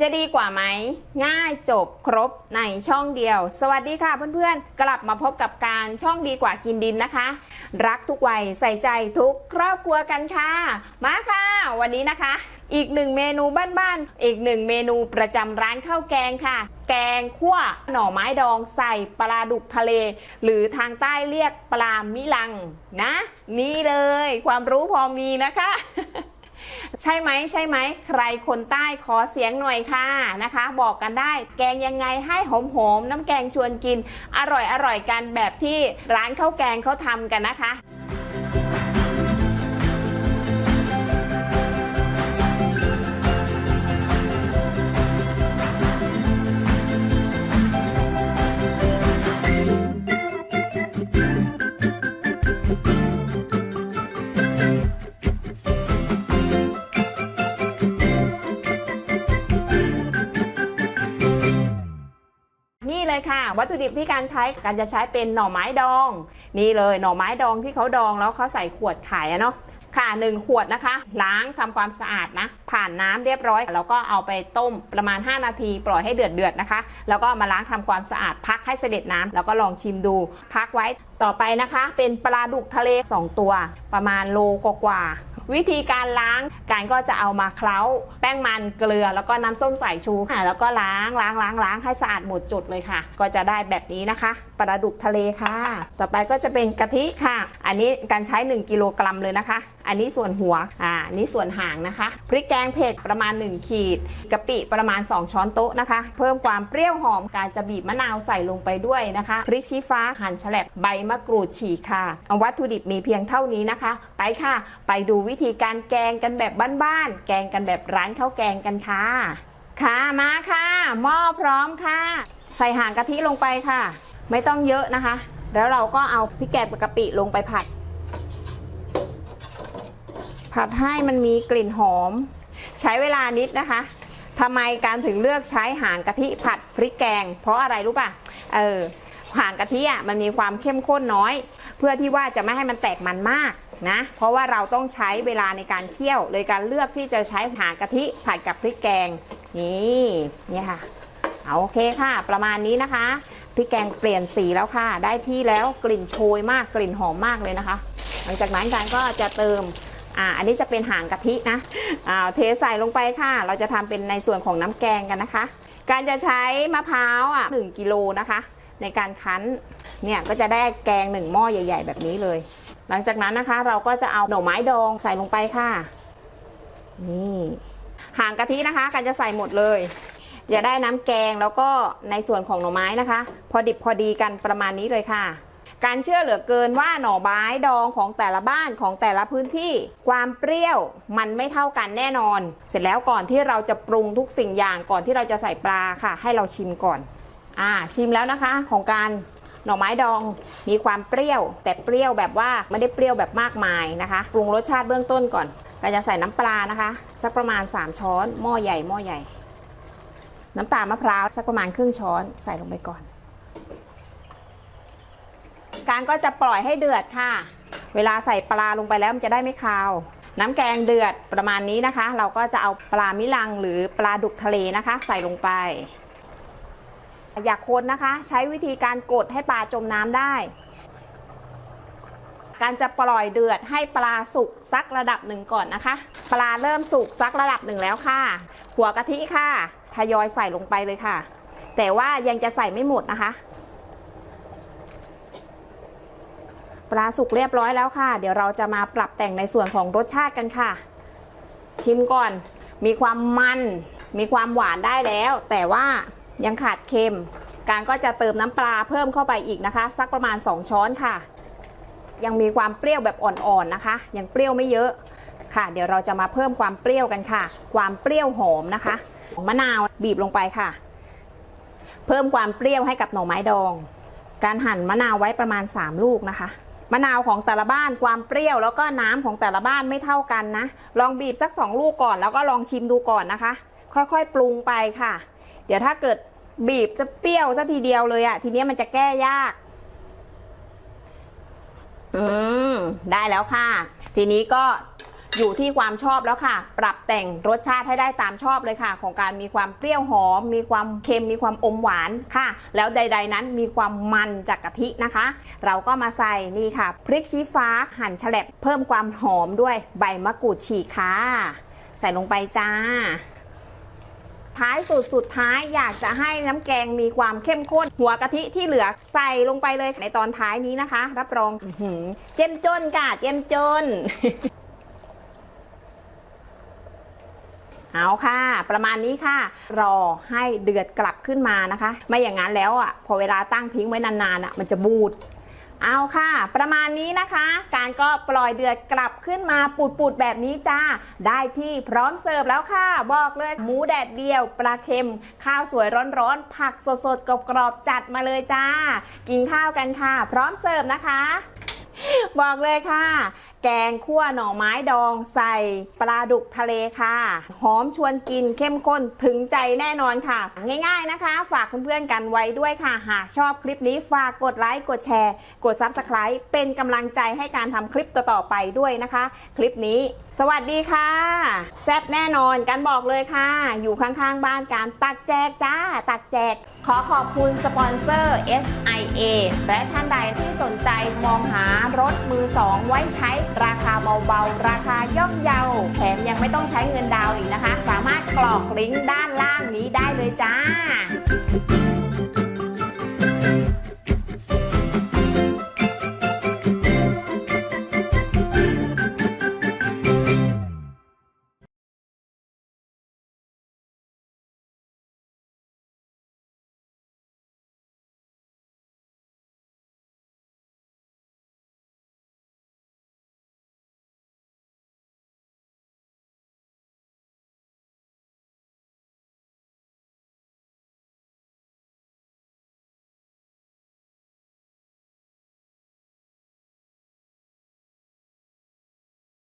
จะดีกว่าไหม ง่ายจบครบในช่องเดียว สวัสดีค่ะเพื่อนๆ กลับมาพบกับการช่องดีกว่ากินดินนะคะ รักทุกวัยใส่ใจทุกครอบครัวกันค่ะ มาค่ะ วันนี้นะคะ อีกหนึ่งเมนูบ้านๆ อีกหนึ่งเมนูประจำร้านข้าวแกงค่ะ แกงคั่วหน่อไม้ดองใส่ปลาดุกทะเล หรือทางใต้เรียกปลามิลังนะ นี่เลยความรู้พอมีนะคะ ใช่ไหมใช่ไหมใครคนใต้ขอเสียงหน่อยค่ะนะคะ บอกกันได้แกงยังไงให้หอมหอมๆน้ำแกงชวนกิน อร่อยอร่อยกันแบบที่ร้านข้าวแกงเขาทำกันนะคะ วัตถุดิบที่การใช้การจะใช้เป็นหน่อไม้ดอง นี่เลยหน่อไม้ดองที่เขาดองแล้วเขาใส่ขวดขายอะเนาะ ค่ะหนึ่งขวดนะคะ ล้างทำความสะอาดนะ ผ่านน้ำเรียบร้อย แล้วก็เอาไปต้มประมาณ 5 นาที ปล่อยให้เดือดเดือดนะคะ แล้วก็มาล้างทำความสะอาดพักให้เสด็จน้ำแล้วก็ลองชิมดู พักไว้ต่อไปนะคะ เป็นปลาดุกทะเล 2 ตัว ประมาณโลกว่าวิธีการล้างการก็จะเอามาเคล้า แป้งมันเกลือ แล้วก็น้ำส้มสายชูค่ะ แล้วก็ล้างล้างล้างล้างให้สะอาดหมดจุดเลยค่ะ ก็จะได้แบบนี้นะคะปลาดุกทะเลค่ะ ต่อไปก็จะเป็นกะทิค่ะ อันนี้การใช้ 1 กิโลกรัมเลยนะคะ อันนี้ส่วนหัว อ่านนี้ส่วนหางนะคะ พริกแกงเผ็ดประมาณ 1 ขีด กะปิประมาณ 2 ช้อนโต๊ะนะคะ เพิ่มความเปรี้ยวหอม การจะบีบมะนาวใส่ลงไปด้วยนะคะ พริกชี้ฟ้าหั่นแฉลบใบมะกรูดฉีกค่ะเอาวัตถุดิบมีเพียงเท่านี้นะคะ ไปค่ะ ไปดูวิธีการแกงกันแบบบ้านๆ แกงกันแบบร้านข้าวแกงกันค่ะ ค่ะ มาค่ะ หม้อพร้อมค่ะ ใส่หางกะทิลงไปค่ะ ไม่ต้องเยอะนะคะ แล้วเราก็เอาพริกแกงกับกะปิลงไปผัด ผัดให้มันมีกลิ่นหอม ใช้เวลานิดนะคะทำไมการถึงเลือกใช้หางกะทิผัดพริกแกง เพราะอะไรรู้ป่ะเออหางกะทิอะมันมีความเข้มข้นน้อย เพื่อที่ว่าจะไม่ให้มันแตกมันมากนะเพราะว่าเราต้องใช้เวลาในการเคี่ยวเลยการเลือกที่จะใช้หางกะทิผัดกับพริกแกงนี่เนี่ยค่ะเอาโอเคค่ะ ประมาณนี้นะคะ พริกแกงเปลี่ยนสีแล้วค่ะ ได้ที่แล้วกลิ่นโชยมากกลิ่นหอมมากเลยนะคะ หลังจากนั้นการก็จะเติมอ่าอันนี้จะเป็นหางกะทินะอ่าเทใส่ลงไปค่ะ เราจะทำเป็นในส่วนของน้ำแกงกันนะคะ การจะใช้มะพร้าวอะ1กิโลนะคะ ในการคั้นเนี่ยก็จะได้แกงหนึ่งหม้อใหญ่ ๆ แบบนี้เลย หลังจากนั้นนะคะเราก็จะเอาหน่อไม้ดองใส่ลงไปค่ะนี่หางกะทินะคะการจะใส่หมดเลย อย่าได้น้ำแกงแล้วก็ในส่วนของหน่อไม้นะคะ พอดิบพอดีกันประมาณนี้เลยค่ะ การเชื่อเหลือเกินว่าหน่อไม้ดองของแต่ละบ้านของแต่ละพื้นที่ ความเปรี้ยวมันไม่เท่ากันแน่นอน เสร็จแล้วก่อนที่เราจะปรุงทุกสิ่งอย่างก่อนที่เราจะใส่ปลาค่ะ ให้เราชิมก่อนอ่าชิมแล้วนะคะของการหน่อไม้ดองมีความเปรี้ยว แต่เปรี้ยวแบบว่าไม่ได้เปรี้ยวแบบมากมายนะคะปรุงรสชาติเบื้องต้นก่อนก็จะใส่น้ำปลานะคะ สักประมาณ 3 ช้อนหม้อใหญ่หม้อใหญ่ น้ำตาลมะพร้าวสักประมาณครึ่งช้อนใส่ลงไปก่อน การก็จะปล่อยให้เดือดค่ะ เวลาใส่ปลาลงไปแล้วมันจะได้ไม่คาว น้ำแกงเดือดประมาณนี้นะคะ เราก็จะเอาปลามิลังหรือปลาดุกทะเลนะคะ ใส่ลงไป อย่าคนนะคะ ใช้วิธีการกดให้ปลาจมน้ำได้ การจะปล่อยเดือดให้ปลาสุกสักระดับหนึ่งก่อนนะคะ ปลาเริ่มสุกสักระดับหนึ่งแล้วค่ะ หัวกะทิค่ะทยอยใส่ลงไปเลยค่ะ แต่ว่ายังจะใส่ไม่หมดนะคะ ปลาสุกเรียบร้อยแล้วค่ะ เดี๋ยวเราจะมาปรับแต่งในส่วนของรสชาติกันค่ะ ชิมก่อน มีความมัน มีความหวานได้แล้ว แต่ว่ายังขาดเค็ม การก็จะเติมน้ำปลาเพิ่มเข้าไปอีกนะคะ สักประมาณ 2 ช้อนค่ะ ยังมีความเปรี้ยวแบบอ่อนๆนะคะ ยังเปรี้ยวไม่เยอะ ค่ะ เดี๋ยวเราจะมาเพิ่มความเปรี้ยวกันค่ะ ความเปรี้ยวหอมนะคะมะนาวบีบลงไปค่ะ เพิ่มความเปรี้ยวให้กับหน่อไม้ดอง การหั่นมะนาวไว้ประมาณ 3 ลูกนะคะมะนาวของแต่ละบ้านความเปรี้ยวแล้วก็น้ำของแต่ละบ้านไม่เท่ากันนะ ลองบีบสัก 2 ลูกก่อนแล้วก็ลองชิมดูก่อนนะคะ ค่อยๆปรุงไปค่ะ เดี๋ยวถ้าเกิดบีบจะเปรี้ยวซะทีเดียวเลยอะทีนี้มันจะแก้ยาก อืมได้แล้วค่ะ ทีนี้ก็ อยู่ที่ความชอบแล้วค่ะ ปรับแต่งรสชาติให้ได้ตามชอบเลยค่ะ ของการมีความเปรี้ยวหอม มีความเค็ม มีความอมหวานค่ะ แล้วใด ๆ นั้นมีความมันจากกะทินะคะ เราก็มาใส่นี่ค่ะ พริกชี้ฟ้าหั่นแฉลบเพิ่มความหอมด้วยใบมะกรูดฉีกค่ะ ใส่ลงไปจ้าท้ายสุดสุดท้ายอยากจะให้น้ำแกงมีความเข้มข้น หัวกะทิที่เหลือใส่ลงไปเลยในตอนท้ายนี้นะคะ รับรองเจ้มจนค่ะเจ้มจน เอาค่ะ ประมาณนี้ค่ะ รอให้เดือดกลับขึ้นมานะคะ ไม่อย่างนั้นแล้วอะพอเวลาตั้งทิ้งไว้นานๆอะมันจะบูดเอาค่ะ ประมาณนี้นะคะ การก็ปล่อยเดือดกลับขึ้นมาปูดๆแบบนี้จ้า ได้ที่พร้อมเสิร์ฟแล้วค่ะ บอกเลยหมูแดดเดียว ปลาเค็ม ข้าวสวยร้อนๆ ผักสดๆกรอบๆจัดมาเลยจ้า กินข้าวกันค่ะ พร้อมเสิร์ฟนะคะ บอกเลยค่ะ แกงคั่วหน่อไม้ดองใส่ปลาดุกทะเลค่ะ หอมชวนกินเข้มข้นถึงใจแน่นอนค่ะ ง่ายๆนะคะ ฝากเพื่อนๆกันไว้ด้วยค่ะ หากชอบคลิปนี้ฝากกดไลค์กดแชร์ กด Subscribe เป็นกำลังใจให้การทำคลิปต่อๆไปด้วยนะคะ คลิปนี้ สวัสดีค่ะ แซ่บแน่นอนกันบอกเลยค่ะ อยู่ข้างๆบ้านการตักแจกจ้า ตักแจก ขอขอบคุณสปอนเซอร์ SIA และท่านใดที่สนใจมองหารถมือสองไว้ใช้ราคาเบาๆ ราคาย่อมเยา แถมยังไม่ต้องใช้เงินดาวอีกนะคะ สามารถกรอกลิงก์ด้านล่างนี้ได้เลยจ้า